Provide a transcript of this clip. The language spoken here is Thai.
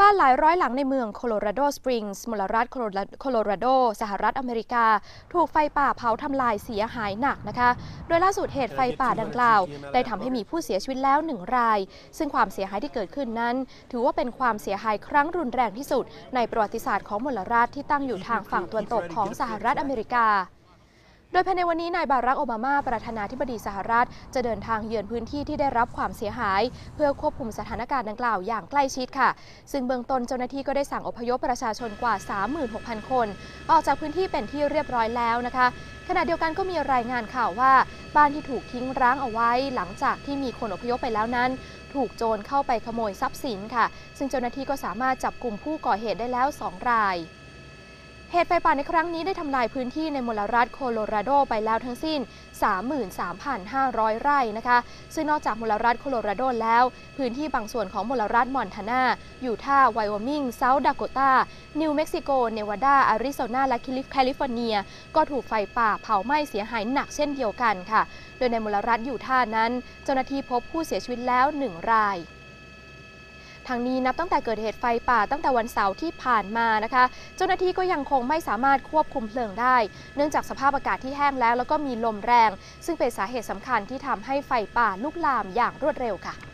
บ้านหลายร้อยหลังในเมืองโคโลราโดสปริงส์มลรัฐโคโลราโด สหรัฐอเมริกา ถูกไฟป่าเผาทำลายเสียหายหนักนะคะ โดยล่าสุดเหตุไฟป่าดังกล่าว ได้ทำให้มีผู้เสียชีวิตแล้วหนึ่งราย ซึ่งความเสียหายที่เกิดขึ้นนั้น ถือว่าเป็นความเสียหายครั้งรุนแรงที่สุด ในประวัติศาสตร์ของมลรัฐที่ตั้งอยู่ทางฝั่งตะวันตกของสหรัฐอเมริกา โดยภายในวันนี้นายบารักโอบามาประธานาธิบดีสหรัฐ จะเดินทางเยือนพื้นที่ที่ได้รับความเสียหาย เพื่อควบคุมสถานการณ์ดังกล่าวอย่างใกล้ชิดค่ะ ซึ่งเบื้องต้นเจ้าหน้าที่ก็ได้สั่งอพยพประชาชนกว่า 36,000 คน ออกจากพื้นที่เป็นที่เรียบร้อยแล้วนะคะ ขณะเดียวกันก็มีรายงานข่าวว่า บ้านที่ถูกทิ้งร้างเอาไว้ หลังจากที่มีคนอพยพไปแล้วนั้น ถูกโจรเข้าไปขโมยทรัพย์สินค่ะ ซึ่งเจ้าหน้าที่ก็สามารถจับกลุ่มผู้ก่อเหตุได้แล้ว 2 ราย เหตุไฟป่าในครั้งนี้ได้ทำลายพื้นที่ในมลรัฐโคโลราโดไปแล้วทั้งสิ้น 33,500 ไร่นะคะ ซึ่งนอกจากมลรัฐโคโลราโดแล้ว พื้นที่บางส่วนของมลรัฐมอนทานายูทาห์ไวโอมิงเซาท์ดาโกตา นิวเม็กซิโก เนวาดาอาริโซนาและแคลิฟอร์เนีย ก็ถูกไฟป่าเผาไหม้เสียหายหนักเช่นเดียวกันค่ะ โดยในมลรัฐยูทาห์นั้น เจ้าหน้าที่พบผู้เสียชีวิตแล้ว 1 ราย ทางนี้นับตั้งแต่เกิดเหตุไฟป่าตั้งแต่วันเสาร์ที่ผ่านมานะคะ เจ้าหน้าที่ก็ยังคงไม่สามารถควบคุมเพลิงได้ เนื่องจากสภาพอากาศที่แห้งแล้วแล้วก็มีลมแรง ซึ่งเป็นสาเหตุสำคัญที่ทำให้ไฟป่าลุกลามอย่างรวดเร็วค่ะ